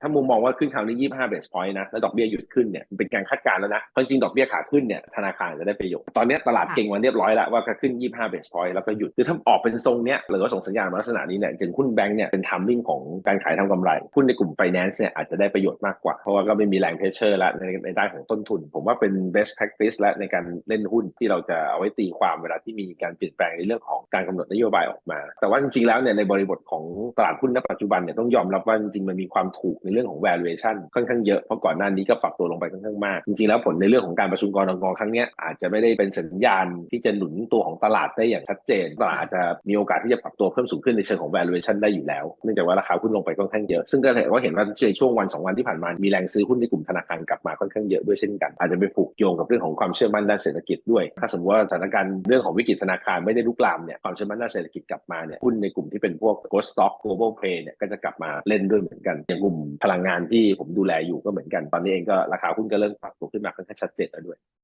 ถ้ามุมมองว่าขึ้นคราวนี้25 base point นะแล้วดอกเบี้ยหยุดขึ้นเนี่ยเป็นการคาดการณ์แล้วนะเพราจริงดอกเบี้ยขาขึ้นเนี่ยธนาคารจะได้ประโยชน์ตอนนี้ตลาดเก่งมาเรียบร้อยแล้วว่าจะขึ้น25 base point แล้วก็หยุดคือถ้าออกเป็นทรงเนี้ยหรือว่าส่งสัญญาณมาลักษณะนี้เนี่ยถึงหุ้นแบงก์เนี่ยเป็นทัมมิ่งของการขายทำกำไรหุ้นในกลุ่ม finance เนี่ยอาจจะได้ประโยชน์มากกว่าเพราะว่าก็ไม่มีแรงเพชเชอร์แล้วในในด้านของต้นทุน ผมว่าเป็น best practice และในการเล่นหุ้นที่เราจะเอาไว้ตีความเวลาที่มีการเปลี่ยนแปลงในเรื่องของการกำหนดนโยบายออกมา แต่ว่าจริงๆแล้วเนี่ยในบริบทของตลาดหุ้นณปัจจุบันเนี่ยต้องยอมรับว่าจริงๆมันมีความถูกในเรื่องของ valuation ค่อนข้างเยอะ เพราะก่อนหน้านี้ก็ปรับตัวลงไปค่อนข้างมาก จริงๆแล้วผลในเรื่องของการประชุมกรงงครั้งนี้อาจจะไม่ได้เป็นสัญญาณที่จะหนุนตัวของตลาดได้อย่างชัดเจนตลาดอาจจะมีโอกาสที่จะปรับตัวเพิ่มสูงขึ้นในเชิงของ valuation ได้อยู่แล้ว เนื่องจากว่าราคาหุ้นลงไปค่อนข้างเยอะ ซึ่งก็เห็นว่าเห็นว่าในช่วงวันสองวันที่ผ่านมา มีแรงซื้อหุ้นในกลุ่มธนาคารกลับมาค่อนข้างเยอะด้วยเช่นกัน อาจจะไปผูกโยงกับเรื่องของความเชื่อมั่นด้านเศรษฐกิจด้วย ถ้าสมมติว่าสถานการณ์เรื่องของวิกฤตธนาคารไม่ได้ลุกลามเนี่ยความเชื่อมั่นด้านเศรษฐกิจกลับมาเนี่ยหุ้นในกลุ่มที่เป็นพวก growth stock global play เนี่ยก็จะกลับมาเล่นด้วยเหมือนกันอย่างกลุ่มพลังงานที่ผมดูแลอยู่ก็เหมือนกัน ตอนนี้เองก็ราคาหุ้นก็เริ่มปรับตัวขึ้นมาค่อนข้างชัดเจนแล้วด้วย